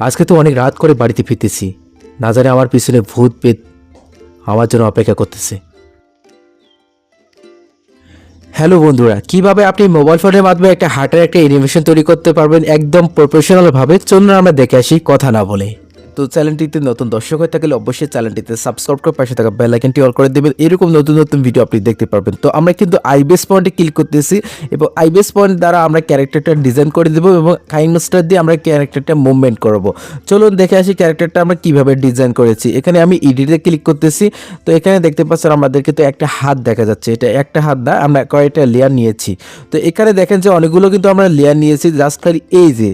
আজকে তো অনেক রাত করে বাড়িতে ফিরতেছি। না জানি আমার পিছনে ভূত, পেত আমার জন্য অপেক্ষা করতেছে। হ্যালো বন্ধুরা, কীভাবে আপনি মোবাইল ফোনের মাধ্যমে একটা হার্টের একটা অ্যানিমেশন তৈরি করতে পারবেন একদম প্রফেশনালভাবে চলুন আমরা দেখে আসি কথা না বলে। তো চ্যানেলটিতে নতুন দর্শক হয়ে থাকলে অবশ্যই চ্যানেলটিতে সাবস্ক্রাইব করে পাশে থাকা বেল আইকনটি অল করে দেবেন। এরকম নতুন নতুন ভিডিও আপনি দেখতে পারবেন। তো আমরা কিন্তু আইবিএস পয়েন্টে ক্লিক করতেছি এবং আইবিএস পয়েন্ট দ্বারা আমরা ক্যারেক্টারটা ডিজাইন করে দেবো এবং কাইনস্টার দিয়ে আমরা ক্যারেক্টারটা মুভমেন্ট করব। চলুন দেখে আসি ক্যারেক্টারটা আমরা কীভাবে ডিজাইন করেছি। এখানে আমি ইডিটে ক্লিক করতেছি। তো এখানে দেখতে পাচ্ছেন আমাদের কিন্তু একটা হাত দেখা যাচ্ছে। এটা একটা হাত না, আমরা কয়েকটা লেয়ার নিয়েছি। তো এখানে দেখেন যে অনেকগুলো কিন্তু আমরা লেয়ার নিয়েছি। জাস্ট খালি এই যে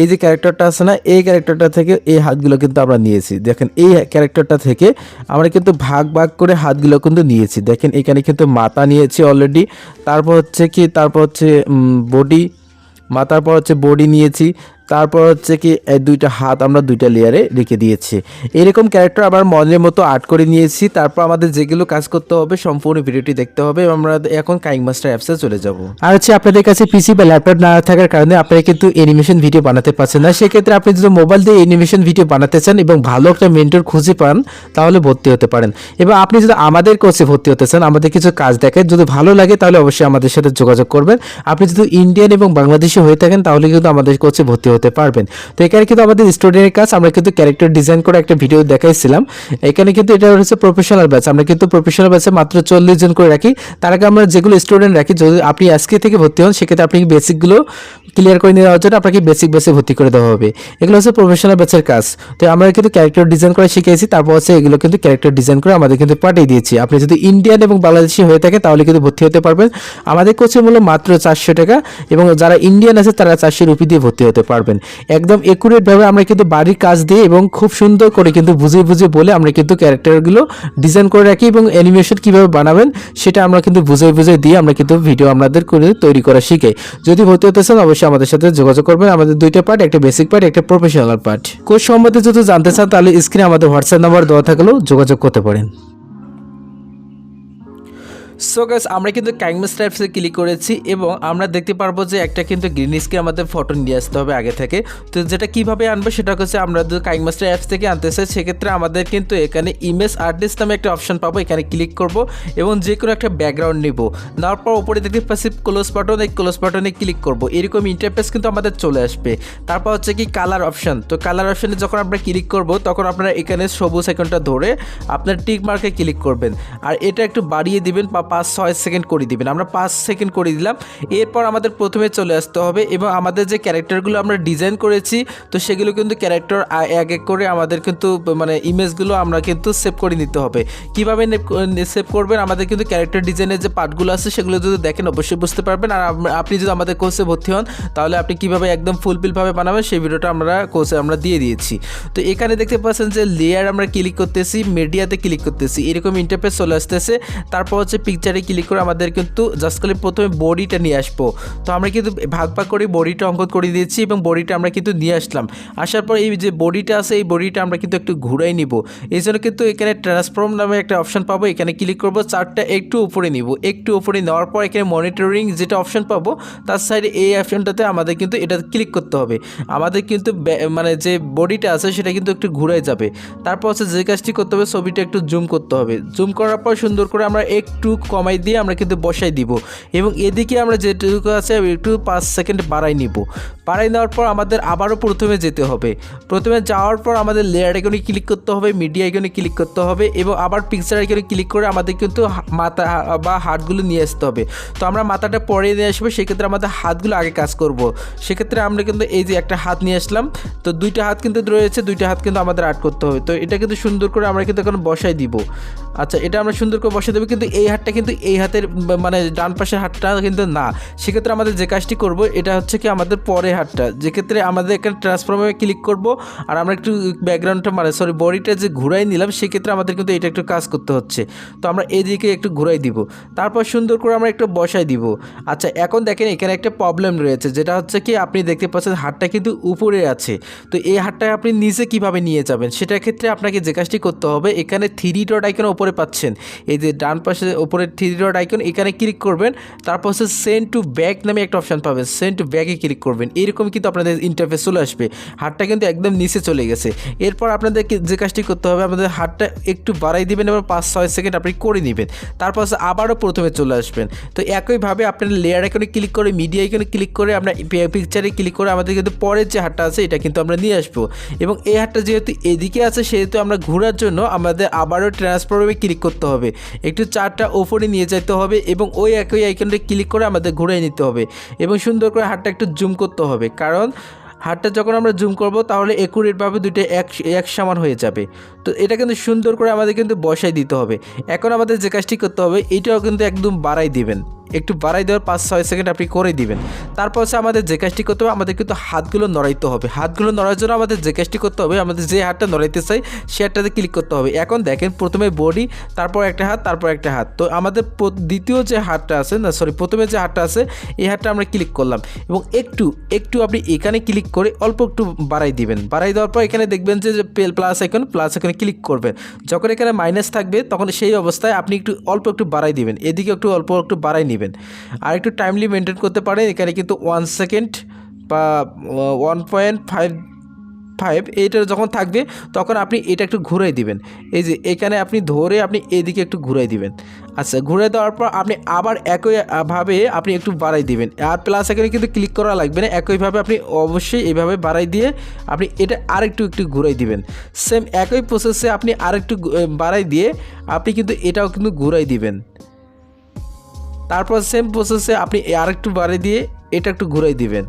এই যে ক্যারেক্টারটা আছে না, এই ক্যারেক্টারটা থেকে এই হাতগুলো কিন্তু আমরা নিয়েছি। দেখেন, এই ক্যারেক্টারটা থেকে আমরা কিন্তু ভাগ ভাগ করে হাতগুলো কিন্তু নিয়েছি। দেখেন, এখানে কিন্তু মাথা নিয়েছি অলরেডি তারপর হচ্ছে কি? তারপর হচ্ছে বডি মাথার পর হচ্ছে বডি নিয়েছি। তারপর হচ্ছে কি দুইটা হাত আমরা দুইটা লেয়ারে রেখে দিয়েছি। এরকম ক্যারেক্টার আবার মনের মতো আর্ট করে নিয়েছি। তারপর আমাদের যেগুলো কাজ করতে হবে, সম্পূর্ণ ভিডিওটি দেখতে হবে এবং আমরা এখন কাইং মাস্টার অ্যাপসে চলে যাব। আর হচ্ছে আপনাদের কাছে পিসি বা ল্যাপটপ না থাকার কারণে আপনারা কিন্তু অ্যানিমেশন ভিডিও বানাতে পারছেন না। সেক্ষেত্রে আপনি যদি মোবাইল দিয়ে অ্যানিমেশন ভিডিও বানাতে চান এবং ভালো একটা মেন্টর খুঁজে পান, তাহলে ভর্তি হতে পারেন। এবং আপনি যদি আমাদের কোর্সে ভর্তি হতে চান, আমাদের কিছু কাজ দেখেন। যদি ভালো লাগে, তাহলে অবশ্যই আমাদের সাথে যোগাযোগ করবেন। আপনি যদি ইন্ডিয়ান এবং বাংলাদেশি হয়ে থাকেন, তাহলে কিন্তু আমাদের কোর্সে ভর্তি হতে পারবেন। তো এখানে কিন্তু আমাদের স্টুডেন্টের কাজ, আমরা কিন্তু ক্যারেক্টার ডিজাইন করে একটা ভিডিও দেখাইছিলাম। এখানে কিন্তু এটা হচ্ছে প্রফেশনাল ব্যাচ আমরা কিন্তু প্রফেশনাল ব্যাচে মাত্র চল্লিশ জন করে রাখি। তার আগে আমরা যেগুলো স্টুডেন্ট রাখি, যদি আপনি আজকে থেকে ভর্তি হন, সেক্ষেত্রে আপনি বেসিকগুলো ক্লিয়ার করে নেওয়ার জন্য আপনাকে বেসিক বেসে ভর্তি করে দেওয়া হবে। এগুলো হচ্ছে প্রফেশনাল ব্যাচের কাজ। তো আমরা কিন্তু ক্যারেক্টার ডিজাইন করে শিখেছি তারপর হচ্ছে এগুলো কিন্তু ক্যারেক্টার ডিজাইন করে আমাদের কিন্তু পাঠিয়ে দিয়েছি। আপনি যদি ইন্ডিয়ান এবং বাংলাদেশি হয়ে থাকে, তাহলে কিন্তু ভর্তি হতে পারবেন। আমাদের কোচের মূল্য মাত্র চারশো টাকা এবং যারা ইন্ডিয়ান আছে, তারা চারশো রুপি দিয়ে ভর্তি হতে পারবেন। একদম একুরেটভাবে আমরা কিন্তু বাড়ির কাজ দিয়ে এবং খুব সুন্দর করে কিন্তু বুঝিয়ে বুঝিয়ে বলে আমরা কিন্তু ক্যারেক্টারগুলো ডিজাইন করে রাখি এবং অ্যানিমেশন কীভাবে বানাবেন সেটা আমরা কিন্তু বুঝিয়ে বুঝিয়ে দিয়ে আমরা কিন্তু ভিডিও আমাদের করে তৈরি করা শিখাই যদি ভর্তি হতে চান অবশ্যই আমাদের সাথে যোগাযোগ করবেন। আমাদের দুইটা পার্ট একটা বেসিক পার্ট একটা প্রফেশনাল পার্ট কোর্স সম্বন্ধে যদি জানতে চান তাহলে স্ক্রিনে আমাদের হোয়াটসঅ্যাপ নাম্বার দেওয়া থাকলেও যোগাযোগ করতে পারেন। সো গাইস আমরা কিন্তু কাইংমাস টাইপসে ক্লিক করেছি এবং আমরা দেখতে পারব যে একটা কিন্তু গ্রিন স্ক্রিন আমাদের ফটো নিয়ে আসতে হবে আগে থেকে। তো যেটা কীভাবে আনব সেটা হচ্ছে আমরা যদি কাইংমাস্টার অ্যাপস থেকে আনতে চাই, সেক্ষেত্রে আমাদের কিন্তু এখানে ইমেজ আর্টিস্ট নামে একটা অপশন পাবো, এখানে ক্লিক করব এবং যে কোনো একটা ব্যাকগ্রাউন্ড নিব। নেওয়ার পর উপরে দেখতে পাচ্ছি ক্লোজ বাটন এই ক্লোজ বাটনে ক্লিক করব। এরকম ইন্টারফেস কিন্তু আমাদের চলে আসবে। তারপর হচ্ছে কি কালার অপশন তো কালার অপশনে যখন আমরা ক্লিক করব, তখন আপনারা এখানে সবুজ আইকনটা ধরে আপনার টিক মার্কে ক্লিক করবেন। আর এটা একটু বাড়িয়ে দিবেন বা পাঁচ ছয় সেকেন্ড করে দিবেন। আমরা পাঁচ সেকেন্ড করে দিলাম। এরপর আমাদের প্রথমে চলে আসতে হবে এবং আমাদের যে ক্যারেক্টারগুলো আমরা ডিজাইন করেছি, তো সেগুলো কিন্তু ক্যারেক্টার এক এক করে আমাদের কিন্তু মানে ইমেজগুলো আমরা কিন্তু সেভ করে নিতে হবে। কীভাবে সেভ করবেন? আমাদের কিন্তু ক্যারেক্টার ডিজাইনের যে পার্টগুলো আছে, সেগুলো যদি দেখেন, অবশ্যই বুঝতে পারবেন। আর আপনি যদি আমাদের কোর্সে ভর্তি হন, তাহলে আপনি কীভাবে একদম ফুলফিলভাবে বানাবেন, সেই ভিডিওটা আমরা, কোর্সে আমরা দিয়ে দিয়েছি। তো এখানে দেখতে পাচ্ছেন যে লেয়ার আমরা ক্লিক করতেছি মিডিয়াতে ক্লিক করতেছি। এরকম ইন্টারফেস চলে আসতেছে। তারপর হচ্ছে পিকচারে ক্লিক করে আমাদের কিন্তু জাস্ট খালি প্রথমে বডিটা নিয়ে আসব। তো আমরা কিন্তু ভাগ ভাগ করে বডিটা অঙ্কন করে দিয়েছি এবং বডিটা আমরা কিন্তু নিয়ে আসলাম। আসার পর এই যে বডিটা আছে, এই বডিটা আমরা কিন্তু একটু ঘুরাই নিব। এই জন্য কিন্তু এখানে ট্রান্সফর্ম নামে একটা অপশন পাবো। এখানে ক্লিক করব, চারটা একটু উপরে নিব। একটু উপরে নেওয়ার পর এখানে মনিটরিং যেটা অপশন পাবো, তার সাইডে এই অপশনটাতে আমাদের কিন্তু এটা ক্লিক করতে হবে। আমাদের কিন্তু মানে যে বডিটা আছে, সেটা কিন্তু একটু ঘুরে যাবে। তারপর হচ্ছে যে কাজটি করতে হবে, ছবিটা একটু জুম করতে হবে। জুম করার পর সুন্দর করে আমরা একটু কমাই দিয়ে আমরা কিন্তু বসাই দিব। এবং এদিকে আমরা যেটুকু আছে একটু পাঁচ সেকেন্ড বাড়াই নিব। বাড়াই নেওয়ার পর আমাদের আবারও প্রথমে যেতে হবে। প্রথমে যাওয়ার পর আমাদের লেয়ার আইকনে ক্লিক করতে হবে মিডিয়া আইকনে ক্লিক করতে হবে এবং আবার পিকচার আইকনে ক্লিক করে আমাদের কিন্তু মাথা, বা হাতগুলো নিয়ে আসতে হবে। তো আমরা মাথাটা পরে নিয়ে আসব, সেক্ষেত্রে আমাদের হাতগুলো আগে কাজ করব। সেক্ষেত্রে আমরা কিন্তু এই যে একটা হাত নিয়ে আসলাম, তো দুইটা হাত কিন্তু রয়েছে, দুইটা হাত কিন্তু আমাদের আর্ট করতে হবে। তো এটা কিন্তু সুন্দর করে আমরা কিন্তু এখন বসাই দিব। আচ্ছা এটা আমরা সুন্দর করে বসাই দেবো, কিন্তু এই হাতটা কিন্তু এই হাতের মানে ডান পাশের হাতটা কিন্তু না। সেক্ষেত্রে আমাদের যে কাজটি করব, এটা হচ্ছে কি আমাদের পরে হাতটা। যেক্ষেত্রে আমাদের এখানে ট্রান্সফর্মে ক্লিক করব, আর আমরা একটু ব্যাকগ্রাউন্ডটা মানে সরি বডিটা যে ঘুরাই নিলাম, সেক্ষেত্রে আমাদের কিন্তু এটা একটু কাজ করতে হচ্ছে। তো আমরা এদিকে একটু ঘুরাই দিব। তারপর সুন্দর করে আমরা একটু বসাই দিব। আচ্ছা এখন দেখেন এখানে একটা প্রবলেম রয়েছে, যেটা হচ্ছে কি আপনি দেখতে পাচ্ছেন হাতটা কিন্তু উপরে আছে। তো এই হাতটা আপনি নিচে কীভাবে নিয়ে যাবেন? সেটার ক্ষেত্রে আপনাকে যে কাজটি করতে হবে, এখানে থ্রি ডট আইকন উপরে পাচ্ছেন। এই যে ডান পাশে, উপরে উপরে থ্রি ডট আইকন এখানে ক্লিক করবেন তারপর হচ্ছে সেন্ড টু ব্যাক নামে একটা অপশান পাবেন সেন্ড টু ব্যাকে ক্লিক করবেন, এরকম কিন্তু আপনাদের ইন্টারফেস চলে আসবে, হাতটা কিন্তু একদম নিচে চলে গেছে। এরপর আপনাদের যে কাজটি করতে হবে আমাদের হাতটা একটু বাড়াই দিবেন এবং পাঁচ ছয় সেকেন্ড আপনি করে নেবেন তারপর হচ্ছে আবারও প্রথমে চলে আসবেন। তো একইভাবে আপনার লেয়ার আইকনে ক্লিক করে মিডিয়া আইকনে ক্লিক করে, আমরা পিকচারে ক্লিক করে, আমাদের কিন্তু পরের যে হাটটা আছে, এটা কিন্তু আমরা নিয়ে আসব। এবং এই হাটটা যেহেতু এদিকে আছে, সেহেতু আমরা ঘোরার জন্য আমাদের আবারও ট্রান্সফর্মে ক্লিক করতে হবে। একটু চারটা ওপরে নিয়ে যেতে হবে এবং ওই একই আইকনটা ক্লিক করে আমাদের ঘুরে নিতে হবে এবং সুন্দর করে হাটটা একটু জুম করতে হবে। কারণ হাটটা যখন আমরা জুম করব তাহলে একুরেটভাবে দুটো এক এক সমান হয়ে যাবে। তো এটা কিন্তু সুন্দর করে আমাদের কিন্তু বসাই দিতে হবে। এখন আমাদের যে কাজটি করতে হবে, এটাও কিন্তু একদম বাড়াই দিবেন। একটু বাড়াই দেওয়ার পাঁচ, ছয় সেকেন্ড আপনি করে দিবেন। তারপর হচ্ছে আমাদের যে কাজটি করতে হবে, আমাদের কিন্তু হাতগুলো নড়াইতে হবে। হাতগুলো নড়ার জন্য আমাদের যে কাজটি করতে হবে, আমাদের যে হাতটা নড়াইতে চাই, সে হাতটাতে ক্লিক করতে হবে। এখন দেখেন, প্রথমে বডি তারপর একটা হাত, তারপর একটা হাত। তো আমাদের দ্বিতীয় যে হাতটা আছে, না সরি প্রথমে যে হাতটা আছে, এই হাতটা আমরা ক্লিক করলাম। এবং একটু একটু আপনি এখানে ক্লিক করে অল্প একটু বাড়াই দিবেন। বাড়াই দেওয়ার পর এখানে দেখবেন যে প্লাস এখন প্লাস এখানে ক্লিক করবেন। যখন এখানে মাইনাস থাকবে, তখন সেই অবস্থায় আপনি একটু অল্প একটু বাড়াই দিবেন। এদিকে একটু অল্প একটু বাড়াই নেবেন। আর একটু টাইমলি মেনটেন করতে পারেন এখানে কিন্তু ওয়ান সেকেন্ড বা ওয়ান পয়েন্ট ফাইভ ফাইভ এইটা যখন থাকবে, তখন আপনি এটা একটু ঘুরাই দিবেন। এই যে, এখানে আপনি ধরে আপনি এদিকে একটু ঘুরাই দিবেন। আচ্ছা ঘুরে দেওয়ার পর আপনি আবার একইভাবে আপনি একটু বাড়াই দিবেন। আর প্লাস এখানে কিন্তু ক্লিক করা লাগবে না একইভাবে আপনি অবশ্যই এইভাবে বাড়াই দিয়ে আপনি এটা আরেকটু, একটু ঘুরাই দিবেন। সেম একই প্রসেসে আপনি আরেকটু বাড়াই দিয়ে আপনি কিন্তু এটাও কিন্তু ঘুরাই দিবেন। তারপর সেম প্রসেসে আপনি আর একটু বাড়িয়ে দিয়ে এটা একটু ঘুরাই দিবেন।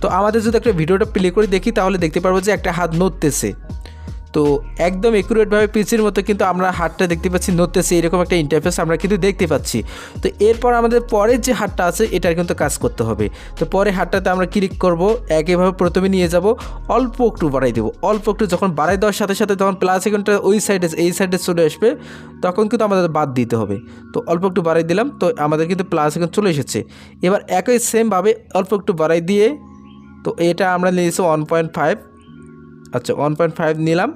তো আমাদের যদি একটা ভিডিওটা প্লে করে দেখি, তাহলে দেখতে পারব যে একটা হাত নড়তেছে। তো একদম একুরেটভাবে পিসির মতো কিন্তু আমরা হাতটা দেখতে পাচ্ছি। নড়তেছে এরকম একটা ইন্টারফেস আমরা কিন্তু দেখতে পাচ্ছি। তো এরপর আমাদের পরের যে হাতটা আছে, এটার কিন্তু কাজ করতে হবে। তো পরে হাতটাতে আমরা ক্লিক করব একইভাবে প্রথমে নিয়ে যাব, অল্প একটু বাড়াই দেবো। অল্প একটু যখন বাড়াই দেওয়ার সাথে সাথে তখন প্লাস এখানটা ওই সাইডে এই সাইডে চলে আসবে। তখন কিন্তু আমাদের বাদ দিতে হবে। তো অল্প একটু বাড়াই দিলাম, তো আমাদের কিন্তু প্লাস এখন চলে এসেছে। এবার একই সেমভাবে অল্প একটু বাড়াই দিয়ে, তো এটা আমরা নিয়েছি ওয়ান পয়েন্ট ফাইভ আচ্ছা ওয়ান পয়েন্ট ফাইভ নিলাম।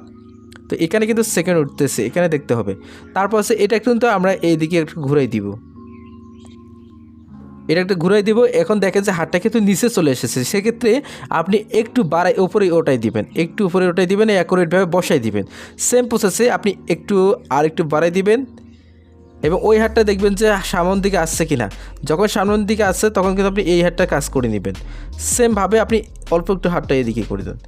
তো এখানে কিন্তু সেকেন্ড উঠতেছে, এখানে দেখতে হবে। তারপর হচ্ছে এটা কিন্তু আমরা এই দিকে একটু ঘুরাই দিব। এটা একটু ঘুরাই দিব, এখন দেখেন যে হাতটা কিন্তু নিচে চলে এসেছে। সেক্ষেত্রে আপনি একটু বাড়াই উপরে ওটাই দিবেন, একটু উপরে ওটাই দিবেন অ্যাকুরেটভাবে বসাই দিবেন। সেম প্রসেসে আপনি একটু আর একটু বাড়াই দিবেন। এবং ওই হাতটা দেখবেন যে সামনের দিকে আসছে কি না যখন সামনের দিকে আসছে, তখন কিন্তু আপনি এই হাতটা কাজ করে নেবেন। সেমভাবে আপনি অল্প একটু হাতটা এদিকে করে দেন।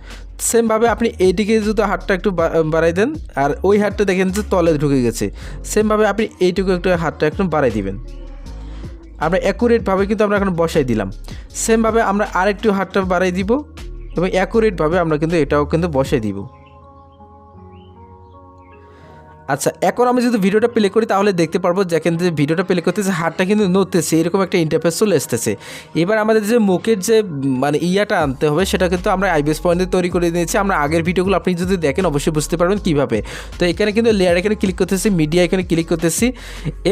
সেমভাবে আপনি এইদিকে যদি হাতটা একটু বাড়াই দেন, আর ওই হাতটা দেখেন যে তলে ঢুকে গেছে। সেমভাবে আপনি এইটুকু একটু হাতটা একটু বাড়াই দিবেন। আমরা অ্যাকুরেটভাবে কিন্তু আমরা এখন বসাই দিলাম। সেমভাবে আমরা আরেকটু হাতটা বাড়াই দিব এবং অ্যাকুরেটভাবে আমরা কিন্তু এটাও কিন্তু বসাই দিব। আচ্ছা এখন আমি যদি ভিডিওটা প্লে করি, তাহলে দেখতে পারব যে যেখান থেকে ভিডিওটা প্লে করতেছে, হাতটা কিন্তু নড়তেছে, এরকম একটা ইন্টারফেস চলে আসতেছে এবার আমাদের যে মুখের যে মানে ইয়াটা আনতে হবে, সেটা কিন্তু আমরা আইবিএস পয়েন্টে তৈরি করে নিয়েছি। আমরা আগের ভিডিওগুলো আপনি যদি দেখেন, অবশ্যই বুঝতে পারবেন কীভাবে। তো এখানে কিন্তু লেয়ার এখানে ক্লিক করতেছি মিডিয়া এখানে ক্লিক করতেছি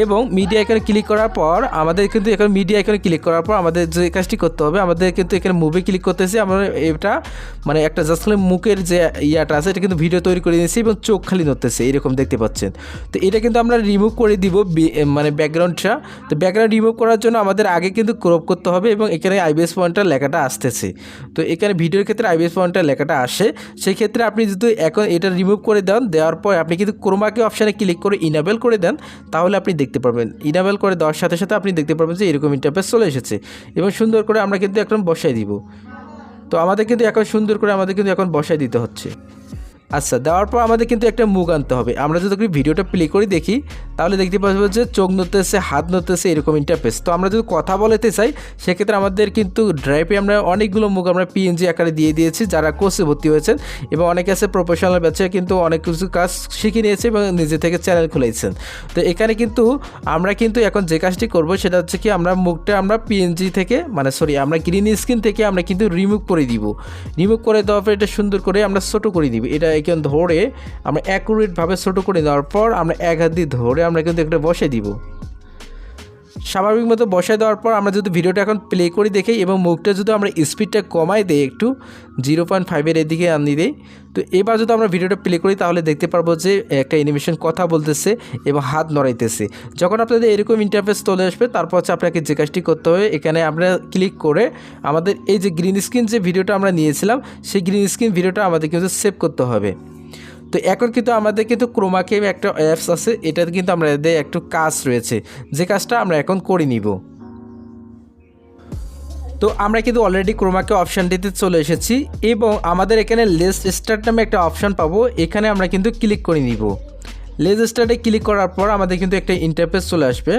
এবং মিডিয়া এখানে ক্লিক করার পর, আমাদের কিন্তু এখানে মিডিয়া এখানে ক্লিক করার পর আমাদের যে কাজটি করতে হবে, আমাদের কিন্তু এখানে মুভি ক্লিক করতেছি। আমরা এটা মানে একটা জাস্ট মুখের যে ইয়াটা আছে, এটা কিন্তু ভিডিও তৈরি করে নিয়েছি এবং চোখ খালি নড়তেছে, এরকম দেখতে পাচ্ছেন। তো এটা কিন্তু আমরা রিমুভ করে দিব মানে ব্যাকগ্রাউন্ডটা তো ব্যাকগ্রাউন্ড রিমুভ করার জন্য আমাদের আগে কিন্তু ক্রপ করতে হবে এবং এখানে আইবিএস পয়েন্টটা লেখাটা আসতেছে। তো এখানে ভিডিওর ক্ষেত্রে আইবিএস পয়েন্টটা লেখাটা আসে। সেই ক্ষেত্রে আপনি যদি এখন এটা রিমুভ করে দেন, দেওয়ার পর আপনি কিন্তু ক্রোমাকে অপশানে ক্লিক করে ইনাবেল করে দেন, তাহলে আপনি দেখতে পারবেন। ইনাবেল করে দেওয়ার সাথে সাথে আপনি দেখতে পারবেন যে এরকম ইন্টারফেস চলে এসেছে। এবং সুন্দর করে আমরা কিন্তু এখন বসাই দিব। তো আমাদের কিন্তু এখন সুন্দর করে আমাদের কিন্তু এখন বসাই দিতে হচ্ছে। আচ্ছা দেওয়ার পর আমাদের কিন্তু একটা মুখ আনতে হবে। আমরা যদি ভিডিওটা প্লে করে দেখি, তাহলে দেখতে পাবো যে চোখ নড়তেছে, হাত নড়তেছে, এরকম ইন্টারফেস তো আমরা যদি কথা বলতে চাই, সেক্ষেত্রে আমাদের কিন্তু ড্রাইভে আমরা অনেকগুলো মুখ আমরা পিএনজি আকারে দিয়ে দিয়েছি, যারা কোর্সে ভর্তি হয়েছেন। এবং অনেকে আছে প্রফেশনাল ব্যাচে কিন্তু অনেক কিছু কাজ শিখে নিয়েছে এবং নিজে থেকে চ্যানেল খুলেছেন। তো এখানে কিন্তু আমরা কিন্তু এখন যে কাজটি করব, সেটা হচ্ছে কি আমরা মুখটা আমরা পিএনজি থেকে মানে সরি আমরা গ্রিন স্ক্রিন থেকে আমরা কিন্তু রিমুভ করে দিব। রিমুভ করে দেওয়ার পর এটা সুন্দর করে আমরা ছোটো করে দিব। এটা এখানে ধরে আমরা অ্যাকুরেটভাবে ছোটো করে দেওয়ার পর আমরা এক হাত দিয়ে ধরে আমরা কিন্তু একটা বসে দিব। স্বাভাবিক মতো বসায় দেওয়ার পর আমরা যদি ভিডিওটা এখন প্লে করি দেখি এবং মুখটা যদি আমরা স্পিডটা কমাই দিই একটু জিরো পয়েন্ট ফাইভের এদিকে আনি দিই, তো এবার যদি আমরা ভিডিওটা প্লে করি তাহলে দেখতে পারব যে একটা অ্যানিমেশন কথা বলতেছে এবং হাত নড়াইতেছে। যখন আপনাদের এরকম ইন্টারফেস চলে আসবে, তারপর হচ্ছে আপনাকে যে কাজটি করতে হবে, এখানে আমরা ক্লিক করে আমাদের এই যে গ্রিন স্ক্রিন যে ভিডিওটা আমরা নিয়েছিলাম, সেই গ্রিন স্ক্রিন ভিডিওটা আমাদের কিন্তু সেভ করতে হবে। তো এখন কিন্তু আমাদের কিন্তু ক্রোমাকে একটা অ্যাপস আছে এটাতে কিন্তু আমাদের একটু কাজ রয়েছে, যে কাজটা আমরা এখন করে নিব। তো আমরা কিন্তু অলরেডি ক্রোমাকে অপশানটিতে চলে এসেছি, এবং আমাদের এখানে লেস্ট স্টার্ট নামে একটা অপশান পাবো, এখানে আমরা কিন্তু ক্লিক করে নিব। লেজ স্টার্টে ক্লিক করার পর আমাদের কিন্তু একটা ইন্টারফেস চলে আসবে।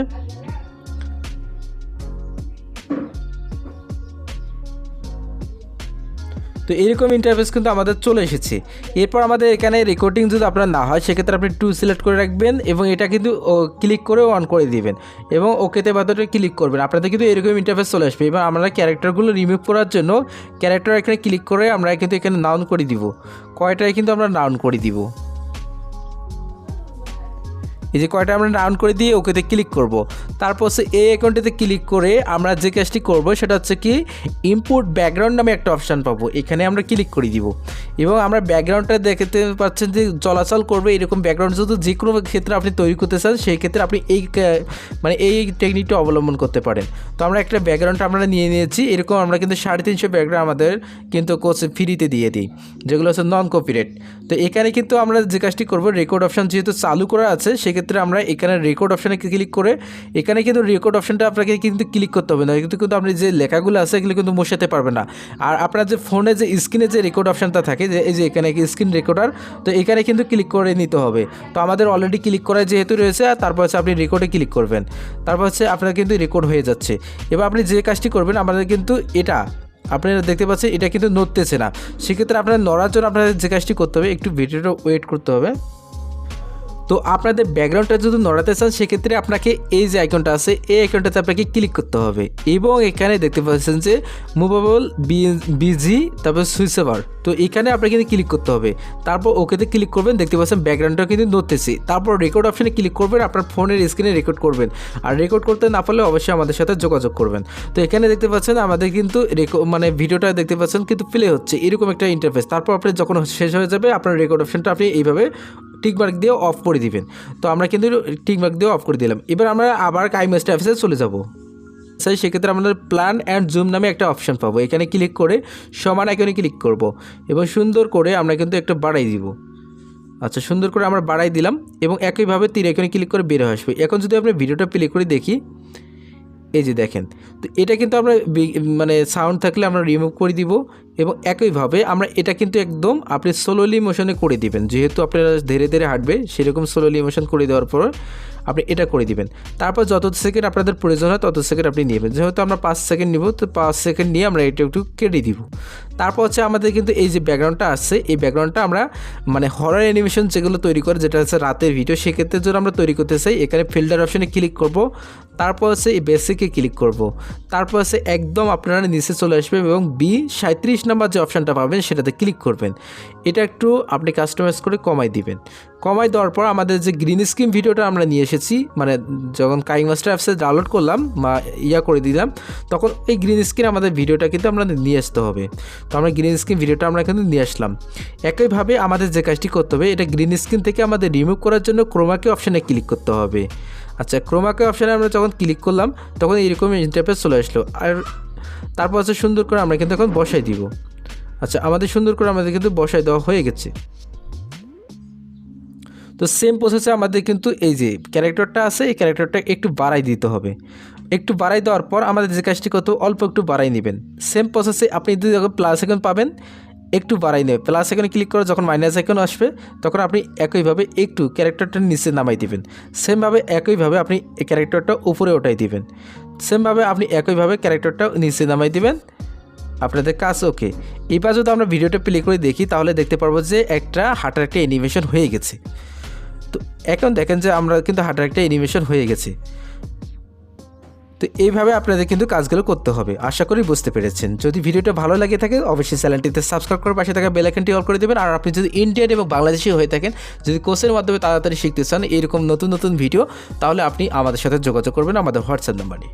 তো এরকম ইন্টারফেস কিন্তু আমাদের চলে এসেছে। এরপর আমাদের এখানে রেকর্ডিং যদি আপনার না হয়, সেক্ষেত্রে আপনি টু সিলেক্ট করে রাখবেন এবং এটা কিন্তু ক্লিক করে অন করে দিবেন এবং ওকেতে বাদরে ক্লিক করবেন। আপনাদের কিন্তু এরকম ইন্টারফেস চলে আসবে। এবং আমরা ক্যারেক্টারগুলো রিমুভ করার জন্য ক্যারেক্টার এখানে ক্লিক করে আমরা কিন্তু এখানে নাউন করে দিব। কয়টায় কিন্তু আমরা নাউন করে দিব? এই যে কয়টা আমরা রাউন্ড করে দিয়ে ওকেতে ক্লিক করব। তারপর হচ্ছে এই অ্যাকাউন্টটিতে ক্লিক করে আমরা যে কাজটি করব, সেটা হচ্ছে কি ইম্পোর্ট ব্যাকগ্রাউন্ড নামে একটা অপশান পাবো। এখানে আমরা ক্লিক করে দিব। এবং আমরা ব্যাকগ্রাউন্ডটা দেখতে পাচ্ছেন যে চলাচল করবে, এরকম ব্যাকগ্রাউন্ড যদি যে কোনো ক্ষেত্রে আপনি তৈরি করতে চান, সেই ক্ষেত্রে আপনি এই মানে এই টেকনিকটা অবলম্বন করতে পারেন। তো আমরা একটা ব্যাকগ্রাউন্ড আমরা নিয়ে নিয়েছি, এরকম আমরা কিন্তু সাড়ে তিনশো ব্যাকগ্রাউন্ড আমাদের কিন্তু কোর্সে ফ্রিতে দিয়ে দিই, যেগুলো হচ্ছে নন কপিরাইট তো এখানে কিন্তু আমরা যে কাজটি করব রেকর্ড অপশান যেহেতু চালু করা আছে, সেক্ষেত্রে আমরা এখানে রেকর্ড অপশানে ক্লিক করে, এখানে কিন্তু রেকর্ড অপশানটা আপনাকে কিন্তু ক্লিক করতে হবে না। কিন্তু কিন্তু আপনি যে লেখাগুলো আছে, এগুলো কিন্তু মোশাতে পারবেন না। আর আপনার যে ফোনে যে স্ক্রিনে যে রেকর্ড অপশানটা থাকে, যে এই যে এখানে স্ক্রিন রেকর্ডার তো এখানে কিন্তু ক্লিক করে নিতে হবে। তো আমাদের অলরেডি ক্লিক করা যেহেতু রয়েছে, আর তারপর হচ্ছে আপনি রেকর্ডে ক্লিক করবেন। তারপর হচ্ছে আপনার কিন্তু রেকর্ড হয়ে যাচ্ছে। এবার আপনি যে কাজটি করবেন, আমাদের কিন্তু এটা আপনারা দেখতে পাচ্ছেন, এটা কিন্তু নড়তেছে না। সেক্ষেত্রে আপনার নড়ার জন্য আপনাদের যে কাজটি করতে হবে, একটু ভিডিওটা ওয়েট করতে হবে। তো আপনাদের ব্যাকগ্রাউন্ডটা যদি নড়াতে চান, সেক্ষেত্রে আপনাকে এই যে আইকনটা আছে, এই আইকনটাতে আপনাকে ক্লিক করতে হবে। এবং এখানে দেখতে পাচ্ছেন যে মুভেবল বিজি তারপর সুইচ সুইচেভার তো এখানে আপনাকে কিন্তু ক্লিক করতে হবে। তারপর ওকেতে ক্লিক করবেন, দেখতে পাচ্ছেন ব্যাকগ্রাউন্ডটা কিন্তু নড়তেছি। তারপর রেকর্ড অপশানে ক্লিক করবেন, আপনার ফোনের স্ক্রিনে রেকর্ড করবেন। আর রেকর্ড করতে না পারলে অবশ্যই আমাদের সাথে যোগাযোগ করবেন। তো এখানে দেখতে পাচ্ছেন আমাদের কিন্তু মানে ভিডিওটা দেখতে পাচ্ছেন কিন্তু প্লে হচ্ছে। এরকম একটা ইন্টারফেস তারপর আপনি যখন শেষ হয়ে যাবে, আপনার রেকর্ড অপশানটা আপনি এইভাবে টিকমার্ক দিয়ে অফ করে দিবেন। তো আমরা কিন্তু টিকমার্ক দিয়ে অফ করে দিলাম। এবার আমরা আবার কাইমেস্ট অফিসে চলে যাব। স্যার, সেক্ষেত্রে আমাদের প্ল্যান অ্যান্ড জুম নামে একটা অপশন পাবো। এখানে ক্লিক করে সমান আইকনে ক্লিক করব। এবং সুন্দর করে আমরা কিন্তু একটু বাড়াই দিব। আচ্ছা সুন্দর করে আমরা বাড়াই দিলাম এবং একইভাবে তীর এখানে ক্লিক করে বের আসবে। এখন যদি আমরা ভিডিওটা প্লে করে দেখি এই যে দেখেন, তো এটা কিন্তু আমরা মানে সাউন্ড থাকলে আমরা রিমুভ করে দিব এবং একইভাবে আমরা এটা কিন্তু একদম আপনি সোলোলি মোশনে করে দিবেন। যেহেতু আপনারা ধীরে ধীরে হাঁটবে, সেরকম সোলোলি মোশন করে দেওয়ার পর আপনি এটা করে দিবেন। তারপর যত সেকেন্ড আপনাদের প্রয়োজন হয় তত সেকেন্ড আপনি নেবেন। যেহেতু আমরা পাঁচ সেকেন্ড নিব, তো পাঁচ সেকেন্ড নিয়ে আমরা এটা একটু কেটে দিব। তারপর হচ্ছে আমাদের কিন্তু এই যে ব্যাকগ্রাউন্ডটা আসছে এই ব্যাকগ্রাউন্ডটা আমরা মানে হরার অ্যানিমেশন যেগুলো তৈরি করে, যেটা হচ্ছে রাতের ভিডিও সেক্ষেত্রে যদি আমরা তৈরি করতে চাই, এখানে ফিল্টার অপশনে ক্লিক করব। তারপর হচ্ছে এই বেসিকে ক্লিক করব। তারপর হচ্ছে একদম আপনারা নিচে চলে আসবেন এবং বি সাঁত্রিশ নাম্বার যে অপশানটা পাবেন, সেটাতে ক্লিক করবেন। এটা একটু আপনি কাস্টমাইজ করে কমাই দিবেন। কমাই দেওয়ার পর আমাদের যে গ্রিন স্ক্রিন ভিডিওটা আমরা নিয়ে এসেছি মানে যখন কাইং মাস্টার অ্যাপসে ডাউনলোড করলাম বা ইয়া করে দিলাম, তখন এই গ্রিন স্ক্রিন আমাদের ভিডিওটা কিন্তু আমরা নিয়ে আসতে হবে। তো আমরা গ্রিন স্ক্রিন ভিডিওটা আমরা কিন্তু নিয়ে আসলাম। একইভাবে আমাদের যে কাজটি করতে হবে, এটা গ্রিন স্ক্রিন থেকে আমাদের রিমুভ করার জন্য ক্রোমাকে অপশানে ক্লিক করতে হবে। আচ্ছা ক্রোমাকে অপশানে আমরা যখন ক্লিক করলাম, তখন এরকম ইন্টারফেস চলে আসলো। আর তারপর হচ্ছে সুন্দর করে আমরা কিন্তু এখন বসাই দিব। আচ্ছা আমাদের সুন্দর করে আমাদের কিন্তু বসাই দেওয়া হয়ে গেছে। তো সেম প্রসেসে আমাদের কিন্তু এই যে ক্যারেক্টারটা আছে, এই ক্যারেক্টারটা একটু বাড়াই দিতে হবে। একটু বাড়াই দেওয়ার পর আমাদের যে কাজটি করতে অল্প একটু বাড়াই নেবেন। সেম প্রসেসে আপনি যদি যখন প্লাস আইকন পাবেন, একটু বাড়াই নেবে প্লাস আইকনে ক্লিক করে যখন মাইনাস আইকন আসবে, তখন আপনি একইভাবে একটু ক্যারেক্টারটা নিচে নামাই দিবেন। সেমভাবে একইভাবে আপনি এই ক্যারেক্টারটা উপরে ওঠাই দিবেন। সেমভাবে আপনি একইভাবে ক্যারেক্টারটা নিচে নামাই দিবেন। আপনাদের কাজ ওকে এবার যদি আমরা ভিডিওটা প্লে করে দেখি, তাহলে দেখতে পারব যে একটা হাঁটার একটা অ্যানিমেশন হয়ে গেছে। তো এখন দেখেন যে আমরা কিন্তু হাঁটার একটা অ্যানিমেশন হয়ে গেছে। তো এইভাবে আপনাদের কিন্তু কাজগুলো করতে হবে, আশা করি বুঝতে পেরেছেন। যদি ভিডিওটা ভালো লাগে থাকে, অবশ্যই চ্যানেলটিতে সাবস্ক্রাইব করে পাশে থাকা বেলাইকনটি অল করে দেবেন। আর আপনি যদি ইন্ডিয়ান এবং বাংলাদেশি হয়ে থাকেন, যদি কোর্সের মাধ্যমে তাড়াতাড়ি শিখতে চান, এরকম নতুন নতুন ভিডিও, তাহলে আপনি আমাদের সাথে যোগাযোগ করবেন আমাদের হোয়াটসঅ্যাপ নাম্বারে।